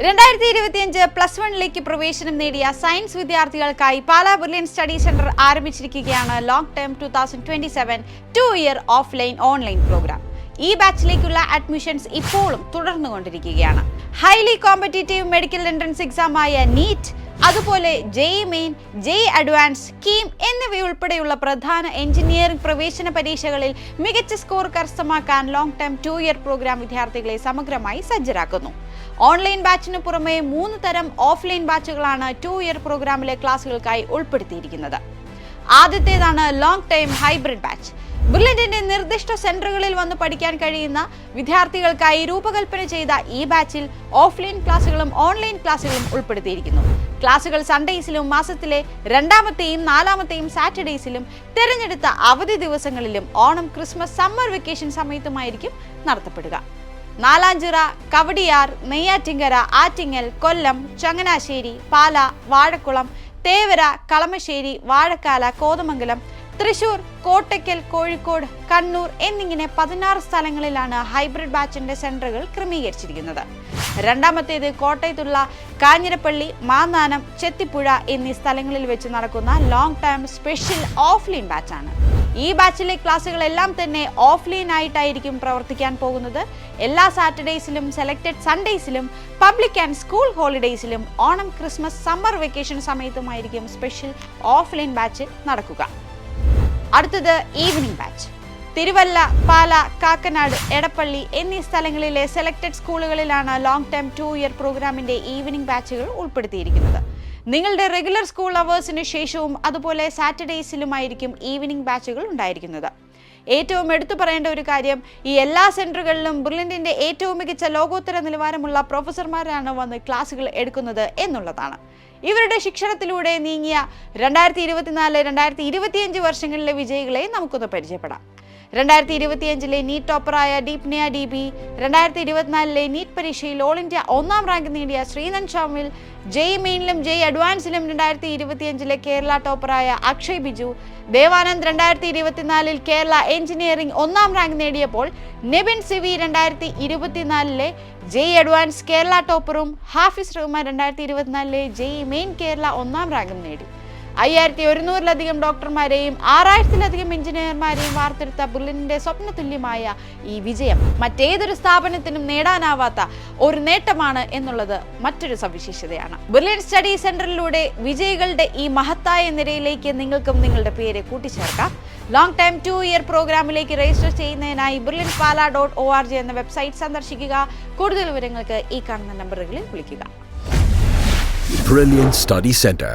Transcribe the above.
രണ്ടായിരത്തി ഇരുപത്തിയഞ്ച് പ്ലസ് വണ്ണിലേക്ക് പ്രവേശനം നേടിയ സയൻസ് വിദ്യാർത്ഥികൾക്കായി പാലാ ബുർലിയൻ സ്റ്റഡി സെന്റർ ആരംഭിച്ചിരിക്കുകയാണ് long term two thousand twenty seven two year offline online programme. ഈ ബാച്ചിലേക്കുള്ള അഡ്മിഷൻസ് ഇപ്പോഴും തുടർന്നുകൊണ്ടിരിക്കുകയാണ്. ഹൈലി കോമ്പറ്റീറ്റീവ് മെഡിക്കൽ എൻട്രൻസ് എക്സാമായ നീറ്റ് അതുപോലെ JEE Main JEE advance KEAM എന്നിവയുൾപ്പെടെയുള്ള പ്രധാന എഞ്ചിനീയറിംഗ് പ്രവേശന പരീക്ഷകളിൽ മികച്ച സ്കോർ കരസ്ഥമാക്കാൻ long term two year programme വിദ്യാർത്ഥികളെ സമഗ്രമായി സജ്ജരാക്കുന്നു. ഓൺലൈൻ ബാച്ചിന് പുറമെ മൂന്ന് തരം ഓഫ്ലൈൻ ബാച്ചുകളാണ് ടു ഇയർ പ്രോഗ്രാമിലെ ക്ലാസുകൾക്കായി ഉൾപ്പെടുത്തിയിരിക്കുന്നത്. ആദ്യത്തേതാണ് ലോങ് ടൈം ഹൈബ്രിഡ് ബാച്ച് ബുള്ളറ്റിന്റെ നിർദ്ദിഷ്ട സെന്ററുകളിൽ വന്ന് പഠിക്കാൻ കഴിയുന്ന വിദ്യാർത്ഥികൾക്കായി രൂപകൽപ്പന ചെയ്ത ഈ ബാച്ചിൽ ഓഫ്ലൈൻ ക്ലാസുകളും ഓൺലൈൻ ക്ലാസുകളും ഉൾപ്പെടുത്തിയിരിക്കുന്നു. ക്ലാസുകൾ സൺഡേയ്സിലും മാസത്തിലെ രണ്ടാമത്തെയും നാലാമത്തെയും സാറ്റർഡേയ്സിലും തിരഞ്ഞെടുത്ത അവധി ദിവസങ്ങളിലും ഓണം ക്രിസ്മസ് സമ്മർ വെക്കേഷൻ സമയത്തുമായിരിക്കും നടത്തപ്പെടുക. നാലാഞ്ചിറ കവടിയാർ നെയ്യാറ്റിങ്കര ആറ്റിങ്ങൽ കൊല്ലം ചങ്ങനാശ്ശേരി പാല വാഴക്കുളം തേവര കളമശ്ശേരി വാഴക്കാല കോതമംഗലം തൃശൂർ കോട്ടയ്ക്കൽ കോഴിക്കോട് കണ്ണൂർ എന്നിങ്ങനെ പതിനാറ് സ്ഥലങ്ങളിലാണ് ഹൈബ്രിഡ് ബാച്ചിന്റെ സെന്ററുകൾ ക്രമീകരിച്ചിരിക്കുന്നത്. രണ്ടാമത്തേത് കോട്ടയത്തുള്ള കാഞ്ഞിരപ്പള്ളി മാന്നാനം ചെത്തിപ്പുഴ എന്നീ സ്ഥലങ്ങളിൽ വെച്ച് നടക്കുന്ന ലോങ് ടൈം സ്പെഷ്യൽ ഓഫ്ലൈൻ ബാച്ചാണ് ഈ ബാച്ചിലെ ക്ലാസ്സുകളെല്ലാം തന്നെ ഓഫ്ലൈൻ ആയിട്ടായിരിക്കും പ്രവർത്തിക്കാൻ പോകുന്നത്. എല്ലാ സാറ്റർഡേയ്സിലും സെലക്റ്റഡ് സൺഡേയ്സിലും പബ്ലിക് ആൻഡ് സ്കൂൾ ഹോളിഡേയ്സിലും ഓണം ക്രിസ്മസ് സമ്മർ വെക്കേഷൻ സമയത്തുമായിരിക്കും സ്പെഷ്യൽ ഓഫ്ലൈൻ ബാച്ച് നടക്കുക. അടുത്തത് ഈവനിംഗ് ബാച്ച് തിരുവല്ല പാല കാക്കനാട് എടപ്പള്ളി എന്നീ സ്ഥലങ്ങളിലെ സെലക്ടഡ് സ്കൂളുകളിലാണ് ലോങ് ടേം ടു ഇയർ പ്രോഗ്രാമിന്റെ ഈവനിംഗ് ബാച്ചുകൾ ഉൾപ്പെടുത്തിയിരിക്കുന്നത്. നിങ്ങളുടെ റെഗുലർ സ്കൂൾ അവേഴ്സിന് ശേഷവും അതുപോലെ സാറ്റർഡേസിലുമായിരിക്കും ഈവനിംഗ് ബാച്ചുകൾ ഉണ്ടായിരിക്കുന്നത്. ഏറ്റവും എടുത്തു പറയേണ്ട ഒരു കാര്യം ഈ എല്ലാ സെന്ററുകളിലും ബ്രില്യന്റിന്റെ ഏറ്റവും മികച്ച ലോകോത്തര നിലവാരമുള്ള പ്രൊഫസർമാരാണ് വന്ന് ക്ലാസ്സുകൾ എടുക്കുന്നത് എന്നുള്ളതാണ്. ഇവരുടെ ശിക്ഷണത്തിലൂടെ നീങ്ങിയ രണ്ടായിരത്തി ഇരുപത്തിനാല് രണ്ടായിരത്തി ഇരുപത്തിയഞ്ച് വർഷങ്ങളിലെ വിജയികളെ നമുക്കൊന്ന് പരിചയപ്പെടാം. രണ്ടായിരത്തി ഇരുപത്തിയഞ്ചിലെ നീറ്റ് ടോപ്പറായ ഡീപ്നിയ ഡി ബി രണ്ടായിരത്തി ഇരുപത്തിനാലിലെ നീറ്റ് പരീക്ഷയിൽ ഓൾ ഇന്ത്യ ഒന്നാം റാങ്ക് നേടിയ ശ്രീനന്ദ് ഷാമിൽ ജെയ് മെയിനിലും ജെയ് അഡ്വാൻസിലും രണ്ടായിരത്തി ഇരുപത്തിയഞ്ചിലെ കേരള ടോപ്പറായ അക്ഷയ് ബിജു ദേവാനന്ദ് രണ്ടായിരത്തി ഇരുപത്തിനാലിൽ കേരള എഞ്ചിനീയറിംഗ് ഒന്നാം റാങ്ക് നേടിയപ്പോൾ നിബിൻ സിവി രണ്ടായിരത്തി ഇരുപത്തിനാലിലെ ജെയ് അഡ്വാൻസ് കേരള ടോപ്പറും ഹാഫിസ് റഹ്മാൻ രണ്ടായിരത്തി ഇരുപത്തിനാലിലെ ജെയ് മെയിൻ കേരള ഒന്നാം റാങ്കും നേടി. അയ്യായിരത്തി ഒരുന്നൂറിലധികം ഡോക്ടർമാരെയും ആറായിരത്തിലധികം എഞ്ചിനീയർമാരെയും വാർത്തെടുത്ത ബുള്ളിന്റെ സ്വപ്നതുല്യമായ ഈ വിജയം മറ്റേതൊരു സ്ഥാപനത്തിനും നേടാനാവാത്ത ഒരു നേട്ടമാണ് എന്നുള്ളത് മറ്റൊരു സവിശേഷതയാണ്. ബുള്ളിൻ സ്റ്റഡി സെന്ററിലൂടെ വിജയികളുടെ ഈ മഹത്തായ നിരയിലേക്ക് നിങ്ങൾക്കും നിങ്ങളുടെ പേര് കൂട്ടിച്ചേർക്കാം. ലോങ് ടൈം ടു ഇയർ പ്രോഗ്രാമിലേക്ക് രജിസ്റ്റർ ചെയ്യുന്നതിനായി Brilliant Pala dot O R G എന്ന വെബ്സൈറ്റ് സന്ദർശിക്കുക. കൂടുതൽ വിവരങ്ങൾക്ക് ഈ കാണുന്ന നമ്പറുകളിൽ വിളിക്കുക. Brilliant Study Center.